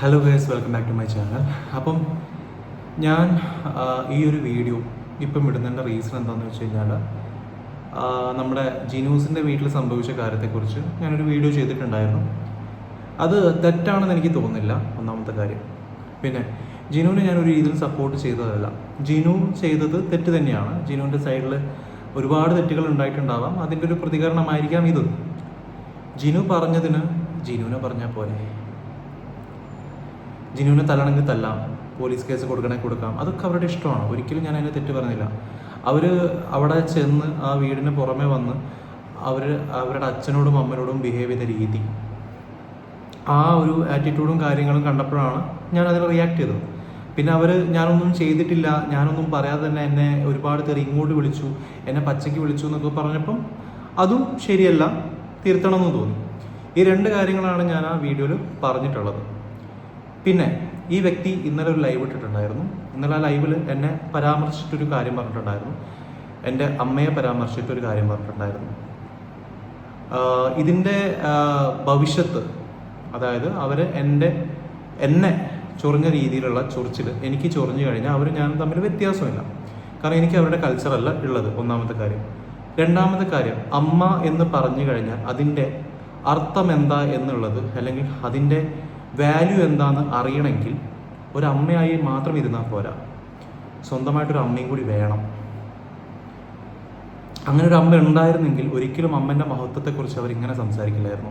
Hello girls welcome back to my channel അപ്പം ഞാൻ ഈ ഒരു വീഡിയോ ഇപ്പം ഇടുന്നതിന്റെ റീസൺ എന്താണെന്ന് വെച്ച് കഴിഞ്ഞാൽ നമ്മുടെ ജിനൂസിന്റെ വീട്ടിൽ സംഭവിച്ച കാര്യത്തെക്കുറിച്ച് ഞാനൊരു വീഡിയോ ചെയ്തിട്ടുണ്ടായിരുന്നു. അത് തെറ്റാണെന്ന് എനിക്ക് തോന്നുന്നില്ല ഒന്നാമത്തെ കാര്യം. പിന്നെ ജിനുവിനെ ഒരു രീതിയിൽ സപ്പോർട്ട് ചെയ്തതല്ല. ജിനു ചെയ്തത് തെറ്റ് തന്നെയാണ്. ജിനുവിന്റെ സൈഡിൽ ഒരുപാട് തെറ്റുകൾ ഉണ്ടായിട്ടുണ്ടാവാം. അതിന്റെ ഒരു പ്രതികരണമായിരിക്കാം ഇത്. ജിനു പറഞ്ഞതിന് ജിനുവിനെ പറഞ്ഞാൽ പോലെ ജിനുവിനെ തല്ലണമെങ്കിൽ തല്ലാം. പോലീസ് കേസ് കൊടുക്കണമെങ്കിൽ കൊടുക്കാം. അതൊക്കെ അവരുടെ ഇഷ്ടമാണ്. ഒരിക്കലും ഞാൻ അതിനെ തെറ്റ് പറഞ്ഞില്ല. അവർ അവിടെ ചെന്ന് ആ വീടിന് പുറമെ വന്ന് അവർ അവരുടെ അച്ഛനോടും അമ്മനോടും ബിഹേവ് ചെയ്ത രീതി. ആ ഒരു ആറ്റിറ്റ്യൂഡും കാര്യങ്ങളും കണ്ടപ്പോഴാണ് ഞാൻ അതിൽ റിയാക്ട് ചെയ്തത്. പിന്നെ അവർ ഞാനൊന്നും ചെയ്തിട്ടില്ല ഞാനൊന്നും പറയാതെ തന്നെ എന്നെ ഒരുപാട് തെറി ഇങ്ങോട്ട് വിളിച്ചു എന്നെ പച്ചയ്ക്ക് വിളിച്ചു എന്നൊക്കെ പറഞ്ഞപ്പം അതും ശരിയല്ല തിരുത്തണമെന്ന് തോന്നി. ഈ രണ്ട് കാര്യങ്ങളാണ് ഞാൻ ആ വീഡിയോയിൽ പറഞ്ഞിട്ടുള്ളത്. പിന്നെ ഈ വ്യക്തി ഇന്നലെ ഒരു ലൈവ് ഇട്ടിട്ടുണ്ടായിരുന്നു. ഇന്നലെ ആ ലൈവിൽ എന്നെ പരാമർശിച്ചിട്ടൊരു കാര്യം പറഞ്ഞിട്ടുണ്ടായിരുന്നു. എന്റെ അമ്മയെ പരാമർശിച്ചിട്ടൊരു കാര്യം പറഞ്ഞിട്ടുണ്ടായിരുന്നു. ഇതിന്റെ ഭവിഷ്യത്ത് അതായത് അവർ എന്റെ എന്നെ ചൊറിഞ്ഞ രീതിയിലുള്ള ചൊറിച്ചിൽ എനിക്ക് ചൊറിഞ്ഞു കഴിഞ്ഞാൽ അവർ ഞാൻ തമ്മിൽ വ്യത്യാസമില്ല. കാരണം എനിക്ക് അവരുടെ കൾച്ചറല്ല ഉള്ളത് ഒന്നാമത്തെ കാര്യം. രണ്ടാമത്തെ കാര്യം അമ്മ എന്ന് പറഞ്ഞു കഴിഞ്ഞാൽ അതിന്റെ അർത്ഥം എന്താ എന്നുള്ളത് അല്ലെങ്കിൽ അതിന്റെ വാല്യൂ എന്താന്ന് അറിയണമെങ്കിൽ അമ്മയായി മാത്രം ഇരുന്നാൽ പോരാ. സ്വന്തമായിട്ടൊരു അമ്മയും കൂടി വേണം. അങ്ങനെ ഒരു അമ്മ ഉണ്ടായിരുന്നെങ്കിൽ ഒരിക്കലും അമ്മന്റെ മഹത്വത്തെക്കുറിച്ച് അവരിങ്ങനെ സംസാരിക്കില്ലായിരുന്നു.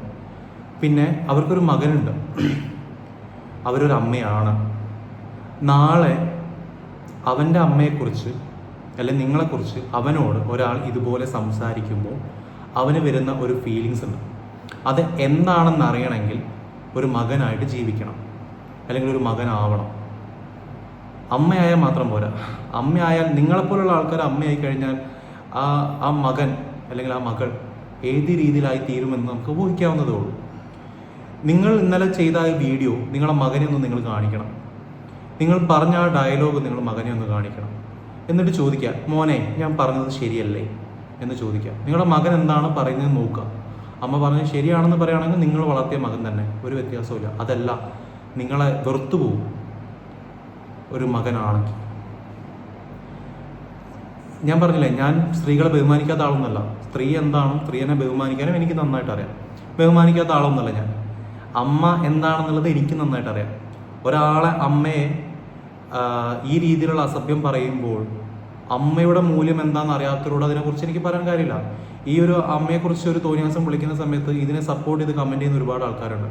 പിന്നെ അവർക്കൊരു മകനുണ്ട്. അവരൊരു അമ്മയാണ്. നാളെ അവന്റെ അമ്മയെക്കുറിച്ച് അല്ലെങ്കിൽ നിങ്ങളെക്കുറിച്ച് അവനോട് ഒരാൾ ഇതുപോലെ സംസാരിക്കുമ്പോൾ അവന് വരുന്ന ഒരു ഫീലിങ്സ് ഉണ്ട്. അത് എന്താണെന്ന് അറിയണമെങ്കിൽ ഒരു മകനായിട്ട് ജീവിക്കണം. അല്ലെങ്കിൽ ഒരു മകനാവണം. അമ്മയായാൽ മാത്രം പോരാ. അമ്മയായാൽ നിങ്ങളെപ്പോലുള്ള ആൾക്കാർ അമ്മയായി കഴിഞ്ഞാൽ ആ ആ മകൻ അല്ലെങ്കിൽ ആ മകൾ ഏത് രീതിയിലായി തീരുമെന്ന് നമുക്ക് ഊഹിക്കാവുന്നതേ ഉള്ളൂ. നിങ്ങൾ ഇന്നലെ ചെയ്ത ആ വീഡിയോ നിങ്ങളെ മകനെ ഒന്ന് നിങ്ങൾ കാണിക്കണം. നിങ്ങൾ പറഞ്ഞ ആ ഡയലോഗ് നിങ്ങൾ മകനെ ഒന്ന് കാണിക്കണം. എന്നിട്ട് ചോദിക്കുക മോനെ ഞാൻ പറഞ്ഞത് ശരിയല്ലേ? എന്ന് ചോദിക്കുക. നിങ്ങളുടെ മകൻ എന്താണ് പറയുന്നത് നോക്കുക. അമ്മ പറഞ്ഞ് ശരിയാണെന്ന് പറയുകയാണെങ്കിൽ നിങ്ങൾ വളർത്തിയ മകൻ തന്നെ. ഒരു വ്യത്യാസമില്ല അതല്ല നിങ്ങളെ വെറുത്തു പോകും ഒരു മകനാണെങ്കിൽ. ഞാൻ പറഞ്ഞില്ലേ ഞാൻ സ്ത്രീകളെ ബഹുമാനിക്കാത്ത ആളൊന്നല്ല സ്ത്രീ എന്താണ്? സ്ത്രീയെ ബഹുമാനിക്കാനും എനിക്ക് നന്നായിട്ട് അറിയാം. ബഹുമാനിക്കാത്ത ആളൊന്നല്ല ഞാൻ. അമ്മ എന്താണെന്നുള്ളത് എനിക്ക് നന്നായിട്ട് അറിയാം. ഒരാളെ അമ്മയെ ഈ രീതിയിലുള്ള അസഭ്യം പറയുമ്പോൾ അമ്മയുടെ മൂല്യം എന്താണെന്ന് അറിയാത്തവരോട് അതിനെക്കുറിച്ച് എനിക്ക് പറയാൻ കാര്യമില്ല. ഈ ഒരു അമ്മയെക്കുറിച്ച് ഒരു തോന്നിയാസം വിളിക്കുന്ന സമയത്ത് ഇതിനെ സപ്പോർട്ട് ചെയ്ത് കമന്റ് ചെയ്യുന്ന ഒരുപാട് ആൾക്കാരുണ്ട്.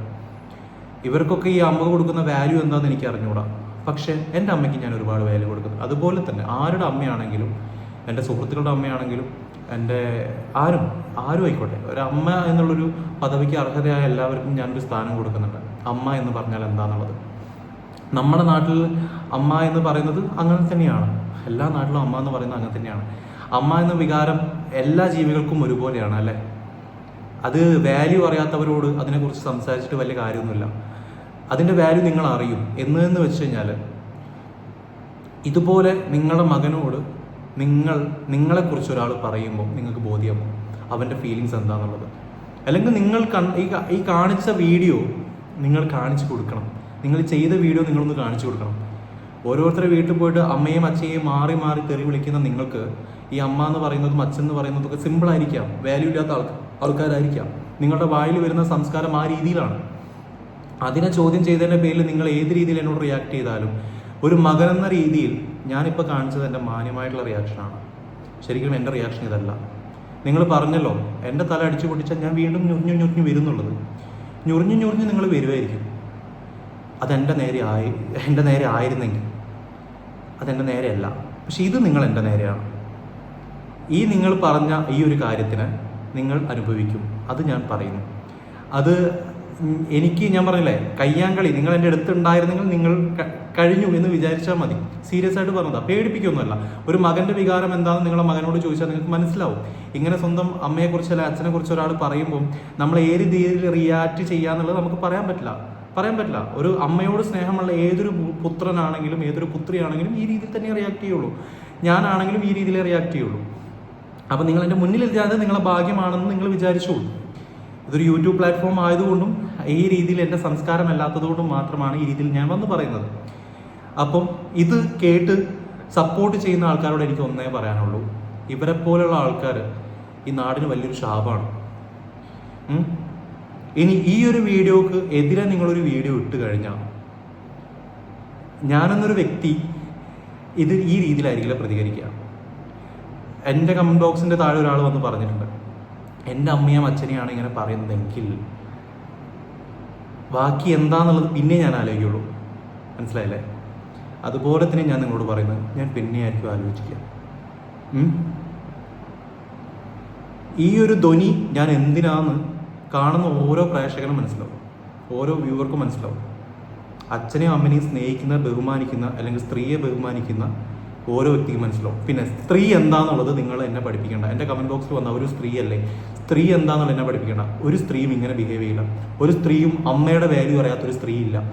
ഇവർക്കൊക്കെ ഈ അമ്മ കൊടുക്കുന്ന വാല്യൂ എന്താണെന്ന് എനിക്ക് അറിഞ്ഞുകൂടാ പക്ഷേ എന്റെ അമ്മയ്ക്ക് ഞാൻ ഒരുപാട് വാല്യൂ കൊടുക്കുന്നു. അതുപോലെ തന്നെ ആരുടെ അമ്മയാണെങ്കിലും എന്റെ സുഹൃത്തുക്കളുടെ അമ്മയാണെങ്കിലും എന്റെ ആരും ആരും ആയിക്കോട്ടെ. ഒരു അമ്മ എന്നുള്ളൊരു പദവിക്ക് അർഹതയായ എല്ലാവർക്കും ഞാനൊരു സ്ഥാനം കൊടുക്കുന്നുണ്ട്. അമ്മ എന്ന് പറഞ്ഞാൽ എന്താണെന്നുള്ളത് നമ്മുടെ നാട്ടിൽ അമ്മ എന്ന് പറയുന്നത് അങ്ങനെ തന്നെയാണ്. എല്ലാ നാട്ടിലും അമ്മ എന്ന് പറയുന്നത് അങ്ങനെ തന്നെയാണ്. അമ്മ എന്ന വികാരം എല്ലാ ജീവികൾക്കും ഒരുപോലെയാണ് അല്ലേ? അത് വാല്യൂ അറിയാത്തവരോട് അതിനെക്കുറിച്ച് സംസാരിച്ചിട്ട് വലിയ കാര്യമൊന്നുമില്ല. അതിന്റെ വാല്യൂ നിങ്ങൾ അറിയും. എന്ന് എന്ന് വെച്ച് കഴിഞ്ഞാൽ ഇതുപോലെ നിങ്ങളുടെ മകനോട് നിങ്ങൾ നിങ്ങളെക്കുറിച്ച് ഒരാൾ പറയുമ്പോൾ നിങ്ങൾക്ക് ബോധ്യമാവും അവന്റെ ഫീലിങ്സ് എന്താണെന്നുള്ളത്. അല്ലെങ്കിൽ നിങ്ങൾ ഈ കാണിച്ച വീഡിയോ നിങ്ങൾ കാണിച്ചു കൊടുക്കണം. നിങ്ങൾ ചെയ്ത വീഡിയോ നിങ്ങളൊന്ന് കാണിച്ചു കൊടുക്കണം. ഓരോരുത്തരുടെ വീട്ടിൽ പോയിട്ട് അമ്മയും അച്ഛയെയും മാറി മാറി തെറി വിളിക്കുന്ന നിങ്ങൾക്ക് ഈ അമ്മ എന്ന് പറയുന്നതും അച്ഛൻ എന്ന് പറയുന്നതൊക്കെ സിമ്പിൾ ആയിരിക്കാം. വാല്യൂ ഇല്ലാത്ത ആൾക്കാർ ആൾക്കാരായിരിക്കാം. നിങ്ങളുടെ വായിൽ വരുന്ന സംസ്കാരം ആ രീതിയിലാണ്. അതിനെ ചോദ്യം ചെയ്തതിന്റെ പേരിൽ നിങ്ങൾ ഏത് രീതിയിൽ എന്നോട് റിയാക്ട് ചെയ്താലും ഒരു മകൻ എന്ന രീതിയിൽ ഞാനിപ്പോൾ കാണിച്ചത് എന്റെ മാന്യമായിട്ടുള്ള റിയാക്ഷനാണ് ശരിക്കും എന്റെ റിയാക്ഷൻ ഇതല്ല. നിങ്ങൾ പറഞ്ഞല്ലോ എന്റെ തല അടിച്ചു പൊട്ടിച്ചാൽ ഞാൻ വീണ്ടും ഞുറിഞ്ഞു ഞുറിഞ്ഞു വരുന്നുള്ളത്. ഞുറിഞ്ഞു ഞുറിഞ്ഞ് നിങ്ങൾ വരുമായിരിക്കും അതെന്റെ നേരെ ആയി എന്റെ നേരെ ആയിരുന്നെങ്കിൽ. അതെന്റെ നേരെയല്ല പക്ഷെ ഇത് നിങ്ങൾ എന്റെ നേരെയാണ്. ഈ നിങ്ങൾ പറഞ്ഞ ഈ ഒരു കാര്യത്തിന് നിങ്ങൾ അനുഭവിക്കും. അത് ഞാൻ പറയുന്നു. അത് എനിക്ക് ഞാൻ പറഞ്ഞില്ലേ കയ്യാങ്കളി നിങ്ങൾ എന്റെ അടുത്തുണ്ടായിരുന്നെങ്കിൽ നിങ്ങൾ കഴിഞ്ഞു എന്ന് വിചാരിച്ചാൽ മതി. സീരിയസ് ആയിട്ട് പറഞ്ഞതാ. പേടിപ്പിക്കൊന്നുമല്ല. ഒരു മകന്റെ വികാരം എന്താണെന്ന് നിങ്ങളുടെ മകനോട് ചോദിച്ചാൽ നിങ്ങൾക്ക് മനസ്സിലാവും. ഇങ്ങനെ സ്വന്തം അമ്മയെക്കുറിച്ച് അല്ല അച്ഛനെ കുറിച്ച് ഒരാൾ പറയുമ്പോൾ നമ്മൾ ഏത് രീതിയിൽ റിയാക്ട് ചെയ്യാന്നുള്ളത് നമുക്ക് പറയാൻ പറ്റില്ല. പറയാൻ പറ്റില്ല. ഒരു അമ്മയോട് സ്നേഹമുള്ള ഏതൊരു പുത്രനാണെങ്കിലും ഏതൊരു പുത്രിയാണെങ്കിലും ഈ രീതിയിൽ തന്നെ റിയാക്ട് ചെയ്യുള്ളൂ. ഞാനാണെങ്കിലും ഈ രീതിയിലേ റിയാക്ട് ചെയ്യുള്ളൂ. അപ്പം നിങ്ങൾ എന്റെ മുന്നിൽ ഇല്ലാതെ നിങ്ങളെ ഭാഗ്യമാണെന്ന് നിങ്ങൾ വിചാരിച്ചോളൂ. ഇതൊരു യൂട്യൂബ് പ്ലാറ്റ്ഫോം ആയതുകൊണ്ടും ഈ രീതിയിൽ എന്റെ സംസ്കാരം അല്ലാത്തതുകൊണ്ടും മാത്രമാണ് ഈ രീതിയിൽ ഞാൻ വന്ന് പറയുന്നത്. അപ്പം ഇത് കേട്ട് സപ്പോർട്ട് ചെയ്യുന്ന ആൾക്കാരോട് എനിക്ക് ഒന്നേ പറയാനുള്ളൂ. ഇവരെ പോലുള്ള ആൾക്കാർ ഈ നാടിന് വലിയൊരു ശാപമാണ്? ഇനി ഈ ഒരു വീഡിയോക്ക് എതിരെ നിങ്ങളൊരു വീഡിയോ ഇട്ട് കഴിഞ്ഞാൽ ഞാനെന്നൊരു വ്യക്തി ഇത് ഈ രീതിയിലായിരിക്കില്ല പ്രതികരിക്കുക. എന്റെ കമന്റ് ബോക്സിന്റെ താഴെ ഒരാൾ വന്ന് പറഞ്ഞിട്ടുണ്ട്. എന്റെ അമ്മയും അച്ഛനെയാണ് ഇങ്ങനെ പറയുന്നതെങ്കിൽ ബാക്കി എന്താന്നുള്ളത് പിന്നെ ഞാൻ ആലോചിക്കുള്ളൂ. മനസ്സിലായില്ലേ? അതുപോലെ തന്നെ ഞാൻ നിങ്ങളോട് പറയുന്നത് ഞാൻ പിന്നെ ആയിരിക്കും ആലോചിക്കുക. ഈ ഒരു ധ്വനി ഞാൻ എന്തിനാന്ന് കാണുന്ന ഓരോ പ്രേക്ഷകനും മനസ്സിലാവും. ഓരോ വ്യൂവർക്കും മനസ്സിലാവും. അച്ഛനെയും അമ്മനെയും സ്നേഹിക്കുന്ന ബഹുമാനിക്കുന്ന അല്ലെങ്കിൽ സ്ത്രീയെ ബഹുമാനിക്കുന്ന ഓരോ വ്യക്തിക്കും മനസ്സിലാവും. പിന്നെ സ്ത്രീ എന്താന്നുള്ളത് നിങ്ങൾ എന്നെ പഠിപ്പിക്കേണ്ട. എന്റെ കമന്റ് ബോക്സിൽ വന്ന ഒരു സ്ത്രീ അല്ലേ? സ്ത്രീ എന്താന്നുള്ളത് എന്നെ പഠിപ്പിക്കേണ്ട. ഒരു സ്ത്രീയും ഇങ്ങനെ ബിഹേവ് ചെയ്യില്ല. ഒരു സ്ത്രീയും അമ്മയുടെ വാല്യൂ അറിയാത്തൊരു സ്ത്രീ ഇല്ല.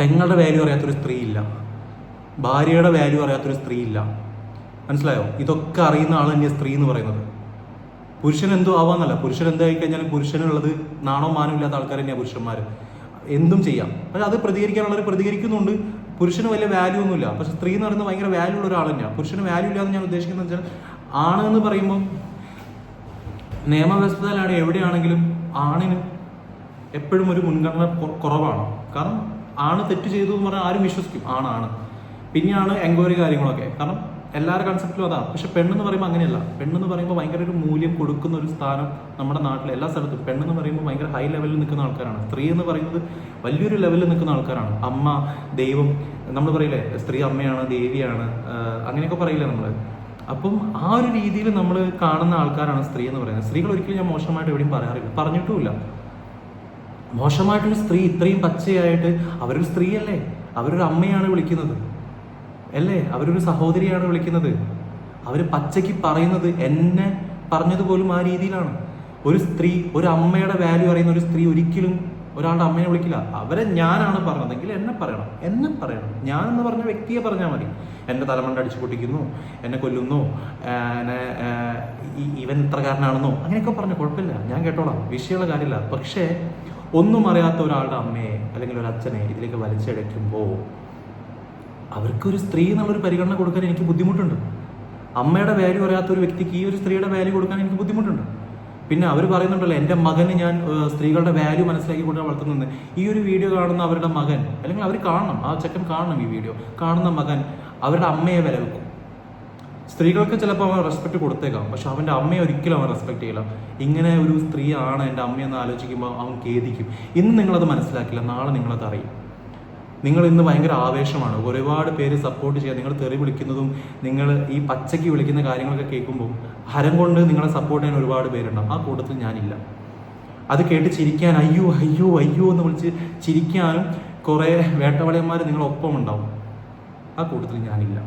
പെങ്ങളുടെ വാല്യൂ അറിയാത്തൊരു സ്ത്രീ ഇല്ല. ഭാര്യയുടെ വാല്യൂ അറിയാത്തൊരു സ്ത്രീ ഇല്ല. മനസ്സിലായോ? ഇതൊക്കെ അറിയുന്ന ആൾ സ്ത്രീ എന്ന് പറയുന്നത്. പുരുഷൻ എന്തോ ആവാന്നല്ല. പുരുഷൻ എന്തായി കഴിഞ്ഞാലും പുരുഷനുള്ളത് നാണോ മാനോ ഇല്ലാത്ത ആൾക്കാർ തന്നെയാണ് പുരുഷന്മാർ എന്തും ചെയ്യാം. പക്ഷെ അത് പ്രതികരിക്കാനുള്ളവർ പ്രതികരിക്കുന്നുണ്ട്. പുരുഷന് വലിയ വാല്യൂ ഒന്നുമില്ല. പക്ഷെ സ്ത്രീ എന്ന് പറയുന്നത് ഭയങ്കര വാല്യൂ ഉള്ള ഒരാൾ തന്നെയാണ് പുരുഷന് വാല്യൂ ഇല്ലാന്ന് ഞാൻ ഉദ്ദേശിക്കുന്നത് വെച്ചാൽ ആണ് എന്ന് പറയുമ്പോൾ നിയമവ്യവസ്ഥയിലാണ് എവിടെയാണെങ്കിലും ആണിന് എപ്പോഴും ഒരു മുൻഗണന കുറവാണ്. കാരണം ആണ് തെറ്റ് ചെയ്തു എന്ന് പറഞ്ഞാൽ ആരും വിശ്വസിക്കും. ആണാണ്. പിന്നെയാണ് എൻക്വയറി കാര്യങ്ങളൊക്കെ. കാരണം എല്ലാവരുടെ കൺസെപ്റ്റിലും അതാണ്. പക്ഷെ പെണ്ണെന്ന് പറയുമ്പോൾ അങ്ങനെയല്ല. പെണ്ണെന്ന് പറയുമ്പോൾ ഭയങ്കര ഒരു മൂല്യം കൊടുക്കുന്ന ഒരു സ്ഥാനം നമ്മുടെ നാട്ടിൽ എല്ലാ സ്ഥലത്തും. പെണ്ണെന്ന് പറയുമ്പോൾ ഭയങ്കര ഹൈ ലെവലിൽ നിൽക്കുന്ന ആൾക്കാരാണ്. സ്ത്രീ എന്ന് പറയുന്നത് വലിയൊരു ലെവലിൽ നിൽക്കുന്ന ആൾക്കാരാണ്. അമ്മ ദൈവം നമ്മൾ പറയില്ലേ സ്ത്രീ അമ്മയാണ് ദേവിയാണ് അങ്ങനെയൊക്കെ പറയില്ലേ നമ്മൾ അപ്പം ആ ഒരു രീതിയിൽ നമ്മൾ കാണുന്ന ആൾക്കാരാണ് സ്ത്രീ എന്ന് പറയുന്നത്. സ്ത്രീകൾ ഒരിക്കലും ഞാൻ മോശമായിട്ട് എവിടെയും പറയാറില്ല. പറഞ്ഞിട്ടുമില്ല. മോശമായിട്ടൊരു സ്ത്രീ ഇത്രയും പച്ചയായിട്ട് അവരൊരു സ്ത്രീയല്ലേ? അവരൊരു അമ്മയാണ് വിളിക്കുന്നത്. അല്ലേ? അവരൊരു സഹോദരിയാണ് വിളിക്കുന്നത്. അവർ പച്ചയ്ക്ക് പറയുന്നത് എന്നെ പറഞ്ഞതുപോലും ആ രീതിയിലാണ്. ഒരു സ്ത്രീ ഒരു അമ്മയുടെ വാല്യൂ അറിയുന്ന ഒരു സ്ത്രീ ഒരിക്കലും ഒരാളുടെ അമ്മയെ വിളിക്കില്ല. അവരെ ഞാനാണ് പറഞ്ഞതെങ്കിൽ എന്നെ പറയണം. എന്നെ പറയണം. ഞാൻ എന്ന് പറഞ്ഞ വ്യക്തിയെ പറഞ്ഞാൽ മതി. എന്റെ തലമണ്ട അടിച്ചു പൊട്ടിക്കുന്നു. എന്നെ കൊല്ലുന്നു. എന്നെ ഇവൻ ഇത്രകാരനാണെന്നോ അങ്ങനെയൊക്കെ പറഞ്ഞു. കുഴപ്പമില്ല. ഞാൻ കേട്ടോളാം. വിഷയമുള്ള കാര്യമില്ല. പക്ഷേ ഒന്നും അറിയാത്ത ഒരാളുടെ അമ്മയെ അല്ലെങ്കിൽ ഒരു അച്ഛനെ ഇതിലേക്ക് വലിച്ചടയ്ക്കുമ്പോൾ അവർക്കൊരു സ്ത്രീ എന്നുള്ളൊരു പരിഗണന കൊടുക്കാൻ എനിക്ക് ബുദ്ധിമുട്ടുണ്ട്. അമ്മയുടെ വാല്യൂ അറിയാത്ത ഒരു വ്യക്തിക്ക് ഈ ഒരു സ്ത്രീയുടെ വാല്യൂ കൊടുക്കാൻ എനിക്ക് ബുദ്ധിമുട്ടുണ്ട്. പിന്നെ അവർ പറയുന്നുണ്ടല്ലോ എന്റെ മകന് ഞാൻ സ്ത്രീകളുടെ വാല്യൂ മനസ്സിലാക്കി കൊണ്ട് വളർത്തുന്നത് ഈ ഒരു വീഡിയോ കാണുന്ന അവരുടെ മകൻ അല്ലെങ്കിൽ അവർ കാണണം ആ ചെക്കൻ കാണണം ഈ വീഡിയോ കാണുന്ന മകൻ അവരുടെ അമ്മയെ വില വെക്കും. സ്ത്രീകൾക്ക് ചിലപ്പോൾ അവൻ റെസ്പെക്ട് കൊടുത്തേക്കാം പക്ഷെ അവന്റെ അമ്മയെ ഒരിക്കലും അവൻ റെസ്പെക്ട് ചെയ്യില്ല. ഇങ്ങനെ ഒരു സ്ത്രീയാണ് എന്റെ അമ്മയെന്ന് ആലോചിക്കുമ്പോൾ അവൻ ഖേദിക്കും. ഇന്ന് നിങ്ങളത് മനസ്സിലാക്കില്ല നാളെ നിങ്ങളത് അറിയും. നിങ്ങൾ ഇന്ന് ഭയങ്കര ആവേശമാണ്. ഒരുപാട് പേര് സപ്പോർട്ട് ചെയ്യുക നിങ്ങൾ തെറി വിളിക്കുന്നതും നിങ്ങൾ ഈ പച്ചയ്ക്ക് വിളിക്കുന്ന കാര്യങ്ങളൊക്കെ കേൾക്കുമ്പോൾ ഹരം കൊണ്ട് നിങ്ങളെ സപ്പോർട്ട് ചെയ്യാൻ ഒരുപാട് പേരുണ്ടാവും. ആ കൂട്ടത്തിൽ ഞാനില്ല. അത് കേട്ട് ചിരിക്കാൻ അയ്യോ അയ്യോ അയ്യോ എന്ന് വിളിച്ച് ചിരിക്കാനും കുറേ വേട്ടവളയന്മാർ നിങ്ങളൊപ്പം ഉണ്ടാവും. ആ കൂട്ടത്തിൽ ഞാനില്ല.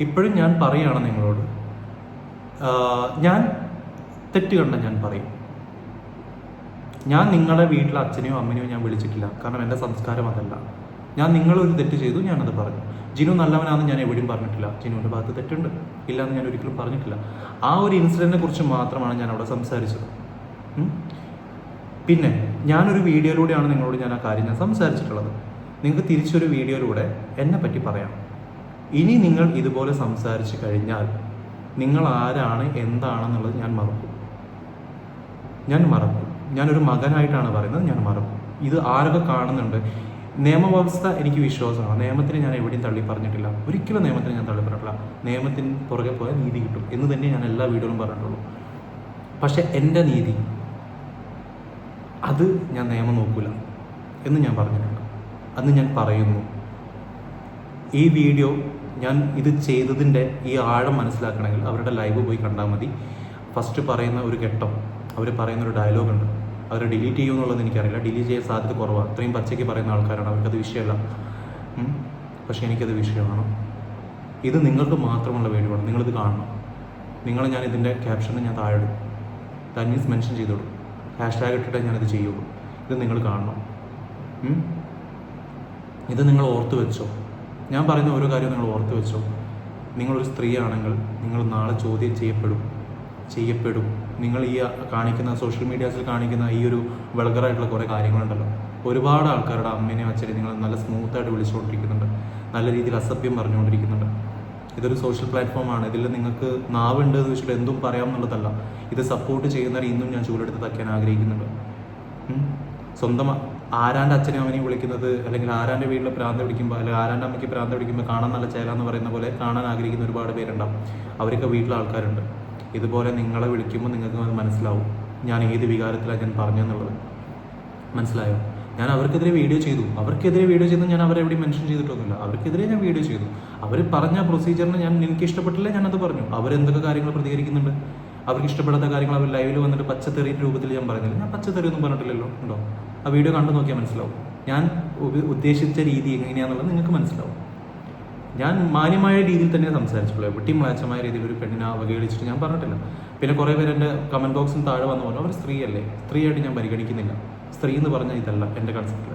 ഇപ്പോഴും ഞാൻ പറയുകയാണ് നിങ്ങളോട്. ഞാൻ തെറ്റ് കണ്ട ഞാൻ പറയും. ഞാൻ നിങ്ങളുടെ വീട്ടിലെ അച്ഛനെയോ അമ്മനെയോ ഞാൻ വിളിച്ചിട്ടില്ല. കാരണം എന്റെ സംസ്കാരം അതല്ല. ഞാൻ നിങ്ങളൊരു തെറ്റ് ചെയ്തു ഞാനത് പറഞ്ഞു. ജിനു നല്ലവനാണെന്ന് ഞാൻ എവിടെയും പറഞ്ഞിട്ടില്ല. ജിനുവിന്റെ ഭാഗത്ത് തെറ്റുണ്ട്. ഇല്ലാന്ന് ഞാൻ ഒരിക്കലും പറഞ്ഞിട്ടില്ല. ആ ഒരു ഇൻസിഡന്റിനെ കുറിച്ച് മാത്രമാണ് ഞാൻ അവിടെ സംസാരിച്ചത്? പിന്നെ ഞാനൊരു വീഡിയോയിലൂടെയാണ് നിങ്ങളോട് ഞാൻ ആ കാര്യം ഞാൻ സംസാരിച്ചിട്ടുള്ളത്. നിങ്ങൾക്ക് തിരിച്ചൊരു വീഡിയോയിലൂടെ എന്നെ പറ്റി പറയാം. ഇനി നിങ്ങൾ ഇതുപോലെ സംസാരിച്ച് കഴിഞ്ഞാൽ നിങ്ങൾ ആരാണ് എന്താണെന്നുള്ളത് ഞാൻ മറക്കും. ഞാൻ മറക്കും. ഞാനൊരു മകനായിട്ടാണ് പറയുന്നത് ഞാൻ മറക്കും ഇത് ആരൊക്കെ കാണുന്നുണ്ട്? നിയമവ്യവസ്ഥ എനിക്ക് വിശ്വാസമാണ്. നിയമത്തിന് ഞാൻ എവിടെയും തള്ളി പറഞ്ഞിട്ടില്ല. ഒരിക്കലും നിയമത്തിന് ഞാൻ തള്ളി പറഞ്ഞിട്ടില്ല. നിയമത്തിന് പുറകെ പോയാൽ നീതി കിട്ടും എന്ന് തന്നെ ഞാൻ എല്ലാ വീഡിയോയിലും പറഞ്ഞിട്ടുള്ളൂ. പക്ഷെ എന്റെ നീതി അത് ഞാൻ നിയമം നോക്കില്ല എന്ന് ഞാൻ പറഞ്ഞിട്ടുണ്ട്. അന്ന് ഞാൻ പറയുന്നു. ഈ വീഡിയോ ഞാൻ ഇത് ചെയ്തതിന്റെ ഈ ആഴം മനസ്സിലാക്കണമെങ്കിൽ അവരുടെ ലൈവ് പോയി കണ്ടാൽ മതി. ഫസ്റ്റ് പറയുന്ന ഒരു ഘട്ടം. അവർ പറയുന്നൊരു ഡയലോഗ് ഉണ്ട് അവർ ഡിലീറ്റ് ചെയ്യുമെന്നുള്ളത് എനിക്കറിയില്ല. ഡിലീറ്റ് ചെയ്യാൻ സാധ്യത കുറവാണ് അത്രയും പച്ചയ്ക്ക് പറയുന്ന ആൾക്കാരാണ്. അവർക്കത് വിഷയമല്ല. പക്ഷെ എനിക്കത് വിഷയമാണ്. ഇത് നിങ്ങൾക്ക് മാത്രമുള്ള വീഡിയോ നിങ്ങളിത് കാണണം. നിങ്ങൾ ഞാൻ ഇതിന്റെ ക്യാപ്ഷന് ഞാൻ താഴെ ഇടും ദാറ്റ് മീൻസ് മെൻഷൻ ചെയ്തോളൂ ഹാഷ് ടാഗ് ഇട്ടിട്ടേ ഞാനിത് ചെയ്യുള്ളൂ. ഇത് നിങ്ങൾ കാണണം. ഇത് നിങ്ങൾ ഓർത്ത് വെച്ചോ. ഞാൻ പറയുന്ന ഓരോ കാര്യവും നിങ്ങൾ ഓർത്ത് വെച്ചോ. നിങ്ങളൊരു സ്ത്രീയാണെങ്കിൽ നിങ്ങൾ നാളെ ചോദ്യം ചെയ്യപ്പെടും. ചെയ്യപ്പെടും. നിങ്ങൾ ഈ കാണിക്കുന്ന സോഷ്യൽ മീഡിയാസിൽ കാണിക്കുന്ന ഈ ഒരു വെളകറായിട്ടുള്ള കുറേ കാര്യങ്ങളുണ്ടല്ലോ. ഒരുപാട് ആൾക്കാരുടെ അമ്മേനെയും അച്ഛനെയും നിങ്ങൾ നല്ല സ്മൂത്തായിട്ട് വിളിച്ചുകൊണ്ടിരിക്കുന്നുണ്ട് നല്ല രീതിയിൽ അസഭ്യം പറഞ്ഞുകൊണ്ടിരിക്കുന്നുണ്ട്. ഇതൊരു സോഷ്യൽ പ്ലാറ്റ്ഫോമാണ് ഇതിൽ നിങ്ങൾക്ക് നാവുണ്ട് എന്ന് വെച്ചിട്ട് എന്തും പറയാം എന്നുള്ളതല്ല. ഇത് സപ്പോർട്ട് ചെയ്യുന്നവരെ ഇന്നും ഞാൻ ചൂടെടുത്ത് തയ്ക്കാൻ ആഗ്രഹിക്കുന്നുണ്ട്. സ്വന്തം ആരാന്റെ അച്ഛനും അമ്മനെയും വിളിക്കുന്നത് അല്ലെങ്കിൽ ആരാന്റെ വീട്ടിൽ പ്രാന്ത് പിടിക്കുമ്പോൾ അല്ലെങ്കിൽ ആരാന്റെ അമ്മയ്ക്ക് പ്രാന്ത് പിടിക്കുമ്പോൾ കാണാൻ നല്ല ചേല എന്ന് പറയുന്ന പോലെ കാണാൻ ആഗ്രഹിക്കുന്ന ഒരുപാട് പേരുണ്ടാവും. അവരൊക്കെ വീട്ടിലെ ആൾക്കാരുണ്ട്. ഇതുപോലെ നിങ്ങളെ വിളിക്കുമ്പോൾ നിങ്ങൾക്ക് അത് മനസ്സിലാവും. ഞാൻ ഏത് വികാരത്തിലാണ് ഞാൻ പറഞ്ഞെന്നുള്ളത് മനസ്സിലായോ? ഞാൻ അവർക്കെതിരെ വീഡിയോ ചെയ്തു. അവർക്കെതിരെ വീഡിയോ ചെയ്തു ഞാൻ അവരെ എവിടെയും മെൻഷൻ ചെയ്തിട്ടൊന്നുമില്ല. അവർക്കെതിരെ ഞാൻ വീഡിയോ ചെയ്തു. അവർ പറഞ്ഞ പ്രൊസീജിയറിന് ഞാൻ എനിക്ക് ഇഷ്ടപ്പെട്ടില്ല ഞാൻ അത് പറഞ്ഞു. അവരെന്തൊക്കെ കാര്യങ്ങൾ പ്രതികരിക്കുന്നുണ്ട്? അവർക്ക് ഇഷ്ടപ്പെടാത്ത കാര്യങ്ങൾ അവർ ലൈവിൽ വന്നിട്ട് പച്ചത്തെറി രൂപത്തിൽ ഞാൻ പറഞ്ഞില്ല. ഞാൻ പച്ചത്തെറി ഒന്നും പറഞ്ഞിട്ടില്ലല്ലോ. ഉണ്ടോ? ആ വീഡിയോ കണ്ടു നോക്കിയാൽ മനസ്സിലാവും. ഞാൻ ഉദ്ദേശിച്ച രീതി എങ്ങനെയാണെന്നുള്ളത് നിങ്ങൾക്ക് മനസ്സിലാവും. ഞാൻ മാന്യമായ രീതിയിൽ തന്നെ സംസാരിച്ചുള്ളൂ വെട്ടി മ്ലാച്ചമായ രീതിയിൽ ഒരു പെണ്ണിനെ അവഗണിച്ചിട്ട് ഞാൻ പറഞ്ഞിട്ടില്ല. പിന്നെ കുറേ പേര് എന്റെ കമന്റ് ബോക്സിൽ താഴെ വന്നു പറഞ്ഞു അവർ സ്ത്രീയല്ലേ? സ്ത്രീയായിട്ട് ഞാൻ പരിഗണിക്കുന്നില്ല. സ്ത്രീ എന്ന് പറഞ്ഞാൽ ഇതല്ല എന്റെ കൺസെപ്റ്റിൽ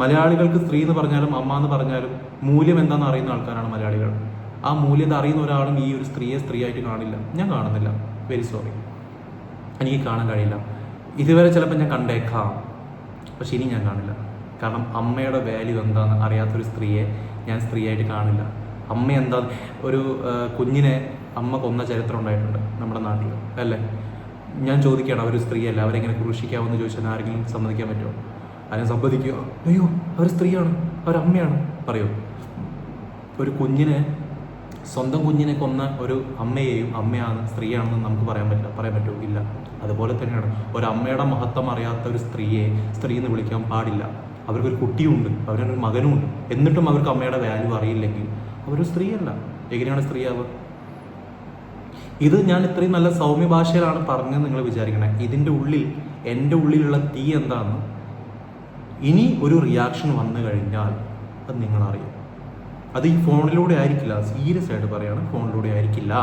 മലയാളികൾക്ക് സ്ത്രീ എന്ന് പറഞ്ഞാലും അമ്മ എന്ന് പറഞ്ഞാലും മൂല്യം എന്താണെന്ന് അറിയുന്ന ആൾക്കാരാണ് മലയാളികൾ. ആ മൂല്യത അറിയുന്ന ഒരാളും ഈ ഒരു സ്ത്രീയെ സ്ത്രീയായിട്ട് കാണില്ല. ഞാൻ കാണുന്നില്ല. വെരി സോറി എനിക്ക് കാണാൻ കഴിയില്ല. ഇതുവരെ ചിലപ്പോൾ ഞാൻ കണ്ടേക്കാം. പക്ഷെ ഇനി ഞാൻ കാണില്ല. കാരണം അമ്മയുടെ വാല്യൂ എന്താണെന്ന് അറിയാത്തൊരു സ്ത്രീയെ ഞാൻ സ്ത്രീയായിട്ട് കാണില്ല. അമ്മ എന്താ ഒരു കുഞ്ഞിനെ അമ്മ കൊന്ന ചരിത്രം ഉണ്ടായിട്ടുണ്ട് നമ്മുടെ നാട്ടിൽ അല്ലേ? ഞാൻ ചോദിക്കുകയാണ് അവർ സ്ത്രീയല്ല അവരെങ്ങനെ ക്രൂശിക്കാമെന്ന് ചോദിച്ചാൽ ആരെങ്കിലും സമ്മതിക്കാൻ പറ്റുമോ? ആരും സമ്മതിക്കുക അയ്യോ അവർ സ്ത്രീയാണ് അവർ അമ്മയാണ് പറയൂ. ഒരു കുഞ്ഞിനെ സ്വന്തം കുഞ്ഞിനെ കൊന്ന ഒരു അമ്മയെയും അമ്മയാണ് സ്ത്രീയാണെന്ന് നമുക്ക് പറയാൻ പറ്റില്ല പറയാൻ പറ്റുമോ ഇല്ല. അതുപോലെ തന്നെയാണ് ഒരു അമ്മയുടെ മഹത്വം അറിയാത്ത ഒരു സ്ത്രീയെ സ്ത്രീ എന്ന് വിളിക്കാൻ പാടില്ല. അവർക്കൊരു കുട്ടിയുണ്ട് അവരൊരു മകനുമുണ്ട്. എന്നിട്ടും അവർക്ക് അമ്മയുടെ വാല്യൂ അറിയില്ലെങ്കിൽ അവരൊരു സ്ത്രീയല്ല. എങ്ങനെയാണ് സ്ത്രീയാവുക ഇത് ഞാൻ ഇത്രയും നല്ല സൗമ്യ ഭാഷയിലാണ് പറഞ്ഞത് നിങ്ങൾ വിചാരിക്കണേ. ഇതിന്റെ ഉള്ളിൽ എന്റെ ഉള്ളിലുള്ള തീ എന്താണെന്ന് ഇനി ഒരു റിയാക്ഷൻ വന്നു കഴിഞ്ഞാൽ അത് നിങ്ങളറിയും. അത് ഈ ഫോണിലൂടെ ആയിരിക്കില്ല. സീരിയസ് ആയിട്ട് പറയുകയാണ് ഫോണിലൂടെ ആയിരിക്കില്ല.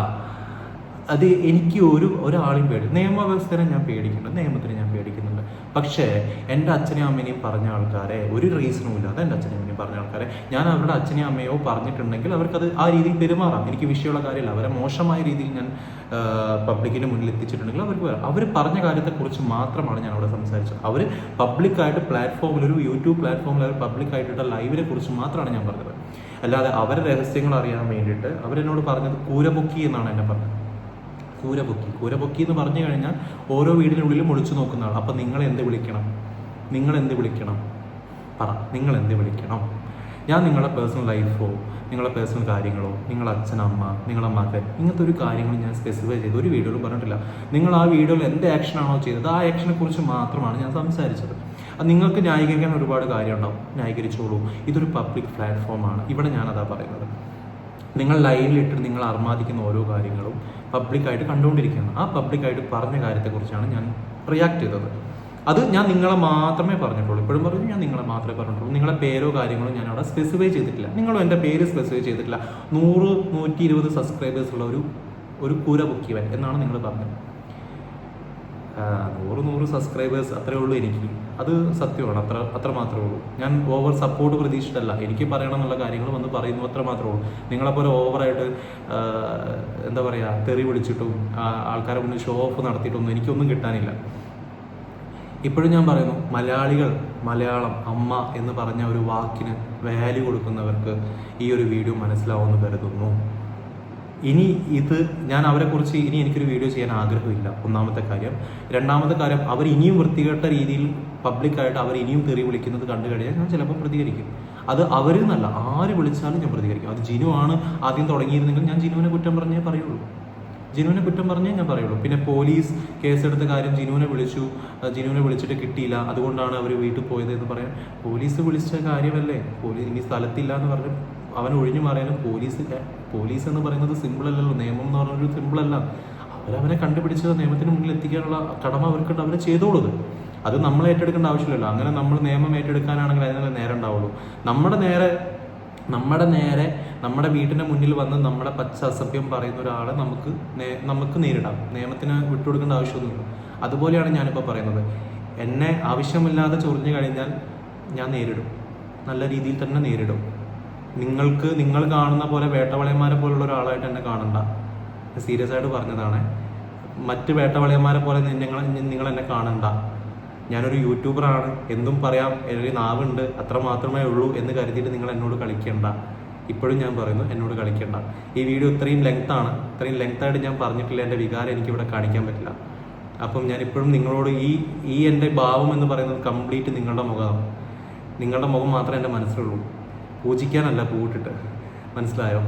അത് എനിക്ക് ഒരു ഒരാളെയും പേടി നിയമവ്യവസ്ഥനെ ഞാൻ പേടിക്കുന്നുണ്ട് നിയമത്തിനെ ഞാൻ പേടിക്കുന്നുണ്ട്. പക്ഷേ എന്റെ അച്ഛനെയും അമ്മേനെയും പറഞ്ഞ ആൾക്കാരെ ഒരു റീസണും ഇല്ലാതെ എന്റെ അച്ഛനെയും അമ്മേനെയും പറഞ്ഞ ആൾക്കാരെ ഞാൻ അവരുടെ അച്ഛനെയും അമ്മയോ പറഞ്ഞിട്ടുണ്ടെങ്കിൽ അവർക്കത് ആ രീതിയിൽ പെരുമാറാം. എനിക്ക് വിഷയമുള്ള കാര്യമില്ല. അവരെ മോശമായ രീതിയിൽ ഞാൻ പബ്ലിക്കിന് മുന്നിൽ എത്തിച്ചിട്ടുണ്ടെങ്കിൽ അവർക്ക് അവർ പറഞ്ഞ കാര്യത്തെക്കുറിച്ച് മാത്രമാണ് ഞാൻ അവിടെ സംസാരിച്ചത്. അവർ പബ്ലിക്കായിട്ട് പ്ലാറ്റ്ഫോമിൽ ഒരു യൂട്യൂബ് പ്ലാറ്റ്ഫോമിൽ അവർ പബ്ലിക്കായിട്ടുള്ള ലൈവിനെ കുറിച്ച് മാത്രമാണ് ഞാൻ പറഞ്ഞത്. അല്ലാതെ അവരുടെ രഹസ്യങ്ങൾ അറിയാൻ വേണ്ടിയിട്ട് അവരെന്നോട് പറഞ്ഞത് കൂരപൊക്കി എന്നാണ് എന്നെ പറഞ്ഞത്. കൂരപൊക്കി. കൂരപൊക്കി എന്ന് പറഞ്ഞു കഴിഞ്ഞാൽ ഓരോ വീടിനുള്ളിലും ഒളിച്ചു നോക്കുന്ന ആൾ അപ്പം നിങ്ങൾ എന്ത് വിളിക്കണം? നിങ്ങൾ എന്ത് വിളിക്കണം? പറ. നിങ്ങൾ എന്ത് വിളിക്കണം? ഞാൻ നിങ്ങളുടെ പേഴ്സണൽ ലൈഫോ നിങ്ങളുടെ പേഴ്സണൽ കാര്യങ്ങളോ നിങ്ങളുടെ അച്ഛനമ്മ നിങ്ങളുടെ മകൻ ഇങ്ങനത്തെ ഒരു കാര്യങ്ങൾ ഞാൻ സ്പെസിഫൈ ചെയ്ത് ഒരു വീഡിയോയിലും പറഞ്ഞിട്ടില്ല. നിങ്ങൾ ആ വീഡിയോയിൽ എന്ത് ആക്ഷനാണോ ചെയ്തത് ആ ആക്ഷനെ കുറിച്ച് മാത്രമാണ് ഞാൻ സംസാരിച്ചത്. അത് നിങ്ങൾക്ക് ന്യായീകരിക്കാൻ ഒരുപാട് കാര്യം ഉണ്ടാവും ന്യായീകരിച്ചോളൂ. ഇതൊരു പബ്ലിക് പ്ലാറ്റ്ഫോമാണ് ഇവിടെ ഞാനതാ പറയുന്നത്. നിങ്ങൾ ലൈവിലിട്ട് നിങ്ങൾ അർമാദിക്കുന്ന ഓരോ കാര്യങ്ങളും പബ്ലിക്കായിട്ട് കണ്ടുകൊണ്ടിരിക്കുകയാണ് ആ പബ്ലിക്കായിട്ട് പറഞ്ഞ കാര്യത്തെക്കുറിച്ചാണ് ഞാൻ റിയാക്ട് ചെയ്തത്. അത് ഞാൻ നിങ്ങളെ മാത്രമേ പറഞ്ഞിട്ടുള്ളൂ. ഇപ്പോഴും പറഞ്ഞു ഞാൻ നിങ്ങളെ മാത്രമേ പറഞ്ഞിട്ടുള്ളൂ. നിങ്ങളെ പേരോ കാര്യങ്ങളോ ഞാൻ അവിടെ സ്പെസിഫൈ ചെയ്തിട്ടില്ല. നിങ്ങളും എന്റെ പേര് സ്പെസിഫൈ ചെയ്തിട്ടില്ല. നൂറ് നൂറ്റി ഇരുപത് സബ്സ്ക്രൈബേഴ്സ് ഉള്ള ഒരു ഒരു കൂര ബുക്കിവൻ എന്നാണ് നിങ്ങൾ പറഞ്ഞത്. നൂറ് നൂറ് സബ്സ്ക്രൈബേഴ്സ് അത്രയേ ഉള്ളൂ എനിക്ക്. അത് സത്യമാണ്. അത്ര അത്ര മാത്രമേ ഉള്ളൂ. ഞാൻ ഓവർ സപ്പോർട്ട് പ്രതീക്ഷിച്ചിട്ടല്ല എനിക്ക് പറയണം എന്നുള്ള കാര്യങ്ങൾ വന്ന് പറയുന്നു അത്ര മാത്രമേ ഉള്ളൂ. നിങ്ങളെപ്പോലെ ഓവറായിട്ട് എന്താ പറയുക തെറി വിളിച്ചിട്ടും ആൾക്കാരെ മുന്നിൽ ഷോ ഓഫ് നടത്തിയിട്ടൊന്നും എനിക്കൊന്നും കിട്ടാനില്ല. ഇപ്പോഴും ഞാൻ പറയുന്നു മലയാളികൾ മലയാളം അമ്മ എന്ന് പറഞ്ഞ ഒരു വാക്കിന് വാല്യൂ കൊടുക്കുന്നവർക്ക് ഈ ഒരു വീഡിയോ മനസ്സിലാവുമെന്ന് കരുതുന്നു. ഇനി ഇത് ഞാൻ അവരെക്കുറിച്ച് ഇനി എനിക്കൊരു വീഡിയോ ചെയ്യാൻ ആഗ്രഹമില്ല ഒന്നാമത്തെ കാര്യം. രണ്ടാമത്തെ കാര്യം അവർ ഇനിയും വൃത്തികെട്ട രീതിയിൽ പബ്ലിക്കായിട്ട് അവർ ഇനിയും തെറി വിളിക്കുന്നത് കണ്ടു കഴിഞ്ഞാൽ ഞാൻ ചിലപ്പോൾ പ്രതികരിക്കും. അത് അവരിൽ നിന്നല്ല ആര് വിളിച്ചാലും ഞാൻ പ്രതികരിക്കും. അത് ജിനു ആണ് ആദ്യം തുടങ്ങിയിരുന്നെങ്കിൽ ഞാൻ ജിനുവിനെ കുറ്റം പറഞ്ഞേ പറയുള്ളൂ. ജിനുവിനെ കുറ്റം പറഞ്ഞേ ഞാൻ പറയുള്ളൂ. പിന്നെ പോലീസ് കേസെടുത്ത കാര്യം ജിനുവിനെ വിളിച്ചു. ജിനുവിനെ വിളിച്ചിട്ട് കിട്ടിയില്ല. അതുകൊണ്ടാണ് അവർ വീട്ടിൽ പോയത് എന്ന് പറയാൻ. പോലീസ് വിളിച്ച കാര്യമല്ലേ? പോലീസ് ഇനി സ്ഥലത്തില്ല എന്ന് പറഞ്ഞ് അവൻ ഒഴിഞ്ഞു മാറിയാലും പോലീസ് പോലീസ് എന്ന് പറയുന്നത് സിമ്പിൾ അല്ലല്ലോ. നിയമം എന്ന് പറഞ്ഞൊരു സിമ്പിൾ അല്ല. അവരവനെ കണ്ടുപിടിച്ച് നിയമത്തിന് മുന്നിൽ എത്തിക്കാനുള്ള കടമ അവർക്കുണ്ട്. അവരെ ചെയ്തോളൂ അത് നമ്മൾ ഏറ്റെടുക്കേണ്ട ആവശ്യമില്ലല്ലോ. അങ്ങനെ നമ്മൾ നിയമം ഏറ്റെടുക്കാനാണെങ്കിൽ അതിനുള്ള നേരം ഉണ്ടാവുള്ളൂ. നമ്മുടെ നേരെ നമ്മുടെ നേരെ നമ്മുടെ വീട്ടിന്റെ മുന്നിൽ വന്ന് നമ്മുടെ പച്ച അസഭ്യം പറയുന്ന ഒരാളെ നമുക്ക് നമുക്ക് നേരിടാം. നിയമത്തിന് വിട്ടുകൊടുക്കേണ്ട ആവശ്യമൊന്നുമില്ല. അതുപോലെയാണ് ഞാനിപ്പോൾ പറയുന്നത്. എന്നെ ആവശ്യമില്ലാതെ ചൊറിഞ്ഞു കഴിഞ്ഞാൽ ഞാൻ നേരിടും. നല്ല രീതിയിൽ തന്നെ നേരിടും. നിങ്ങൾക്ക് നിങ്ങൾ കാണുന്ന പോലെ വേട്ടവളയന്മാരെ പോലുള്ള ഒരാളായിട്ട് എന്നെ കാണണ്ട. സീരിയസ് ആയിട്ട് പറഞ്ഞതാണ്. മറ്റ് വേട്ടവളയന്മാരെ പോലെ നിങ്ങൾ നിങ്ങൾ എന്നെ കാണണ്ട. ഞാനൊരു യൂട്യൂബറാണ് എന്തും പറയാം. എനിക്ക് നാവുണ്ട്. അത്ര മാത്രമേ ഉള്ളൂ എന്ന് കരുതിയിട്ട് നിങ്ങൾ എന്നോട് കളിക്കണ്ട. ഇപ്പോഴും ഞാൻ പറയുന്നു എന്നോട് കളിക്കണ്ട. ഈ വീഡിയോ ഇത്രയും ലെങ്ത് ആണ്. ഇത്രയും ലെങ്ത് ആയിട്ട് ഞാൻ പറഞ്ഞിട്ടില്ല. എന്റെ വികാരം എനിക്ക് ഇവിടെ കാണിക്കാൻ പറ്റില്ല. അപ്പം ഞാൻ ഇപ്പോഴും നിങ്ങളോട് ഈ ഈ എന്റെ ഭാവം എന്ന് പറയുന്നത് കംപ്ലീറ്റ് നിങ്ങളുടെ മുഖമാണ്. നിങ്ങളുടെ മുഖം മാത്രമേ എന്റെ മനസ്സിലുള്ളൂ. പൂജിക്കാനല്ല പൂവിട്ടിട്ട്. മനസ്സിലായോ?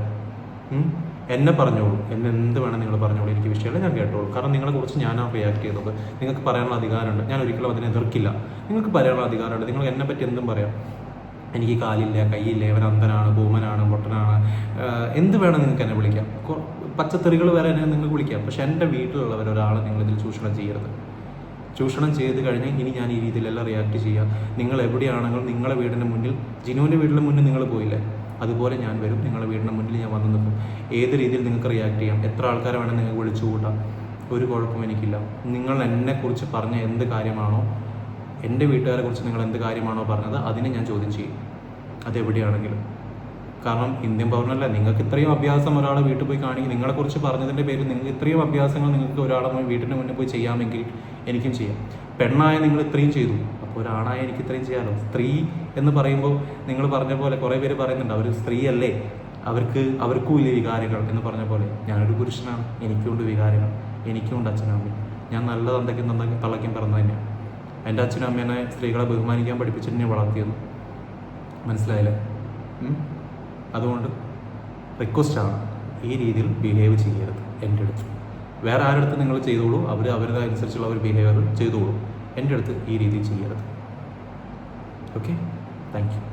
എന്നെ പറഞ്ഞോളൂ. എന്നെ എന്ത് വേണം നിങ്ങൾ പറഞ്ഞോളൂ. എനിക്ക് വിഷയമല്ല ഞാൻ കേട്ടോളൂ. കാരണം നിങ്ങളെ കുറിച്ച് ഞാനാണ് റിയാക്ട് ചെയ്യുന്നത്. നിങ്ങൾക്ക് പറയാനുള്ള അധികാരമുണ്ട്. ഞാൻ ഒരിക്കലും അതിനെ എതിർക്കില്ല. നിങ്ങൾക്ക് പറയാനുള്ള അധികാരമുണ്ട്. നിങ്ങൾ എന്നെ പറ്റി എന്തും പറയാം. എനിക്ക് കാലില്ല കൈയില്ല. ഇവൻ അന്ധനാണ് ഭൂമനാണ് പൊട്ടനാണ്. എന്ത് വേണം നിങ്ങൾക്ക് എന്നെ വിളിക്കാം? പച്ചത്തെറികൾ വരെ എന്നെ നിങ്ങൾക്ക് വിളിക്കാം. പക്ഷെ എന്റെ വീട്ടിലുള്ളവരൊരാളെ നിങ്ങൾ ഇതിൽ ചൂഷണം ചെയ്യരുത്. ചൂഷണം ചെയ്ത് കഴിഞ്ഞ് ഇനി ഞാൻ ഈ രീതിയിലല്ല റിയാക്ട് ചെയ്യുക നിങ്ങൾ എവിടെയാണെങ്കിലും നിങ്ങളെ വീടിന്റെ മുന്നിൽ ജിനുവിന്റെ വീടിന്റെ മുന്നിൽ നിങ്ങൾ പോയില്ലേ? അതുപോലെ ഞാൻ വരും നിങ്ങളുടെ വീടിന്റെ മുന്നിൽ ഞാൻ വന്ന് നിൽക്കും. ഏത് രീതിയിൽ നിങ്ങൾക്ക് റിയാക്ട് ചെയ്യാം? എത്ര ആൾക്കാരെ വേണം നിങ്ങൾക്ക് വിളിച്ചു കൂട്ടാം? ഒരു കുഴപ്പവും എനിക്കില്ല. നിങ്ങൾ എന്നെക്കുറിച്ച് പറഞ്ഞ എന്ത് കാര്യമാണോ എന്റെ വീട്ടുകാരെ കുറിച്ച് നിങ്ങൾ എന്ത് കാര്യമാണോ പറഞ്ഞത് അതിനെ ഞാൻ ചോദ്യം ചെയ്യും. അതെവിടെയാണെങ്കിലും. കാരണം ഇന്ത്യൻ പൗരനല്ല നിങ്ങൾക്ക് ഇത്രയും അഭ്യാസം ഒരാളെ വീട്ടിൽ പോയി കാണിക്കും നിങ്ങളെക്കുറിച്ച് പറഞ്ഞതിന്റെ പേരിൽ നിങ്ങൾക്ക് ഇത്രയും അഭ്യാസങ്ങൾ നിങ്ങൾക്ക് ഒരാളെ വീട്ടിന്റെ മുന്നിൽ പോയി ചെയ്യാമെങ്കിൽ എനിക്കും ചെയ്യാം. പെണ്ണായ നിങ്ങൾ ഇത്രയും ചെയ്തു. അപ്പോൾ ഒരാണായ എനിക്ക് ഇത്രയും ചെയ്യാമല്ലോ സ്ത്രീ എന്ന് പറയുമ്പോൾ നിങ്ങൾ പറഞ്ഞ പോലെ കുറേ പേര് പറയുന്നുണ്ട് അവർ സ്ത്രീയല്ലേ? അവർക്ക് അവർക്കും ഇല്ല വികാരങ്ങൾ? എന്ന് പറഞ്ഞ പോലെ. ഞാനൊരു പുരുഷനാണ് എനിക്കുണ്ട് വികാരങ്ങൾ. എനിക്കുണ്ട് അച്ഛനും അമ്മയും. ഞാൻ നല്ല തന്തയ്ക്കും തന്തയ്ക്കും തള്ളയ്ക്കും പിറന്നു തന്നെയാണ് എന്റെ അച്ഛനും അമ്മേനെ സ്ത്രീകളെ ബഹുമാനിക്കാൻ പഠിപ്പിച്ചിട്ട് ഞാൻ വളർത്തിയത് മനസ്സിലായില്ലേ? അതുകൊണ്ട് റിക്വസ്റ്റാണ് ഈ രീതിയിൽ ബിഹേവ് ചെയ്യരുത് എന്റെ അടുത്ത്. വേറെ ആരുടെ നിങ്ങൾ ചെയ്തോളൂ. അവർ അവരുടെ ഒരു ബിഹേവിയർ ചെയ്തോളൂ. എന്റെ അടുത്ത് ഈ രീതിയിൽ ചെയ്യരുത്. Okay thank you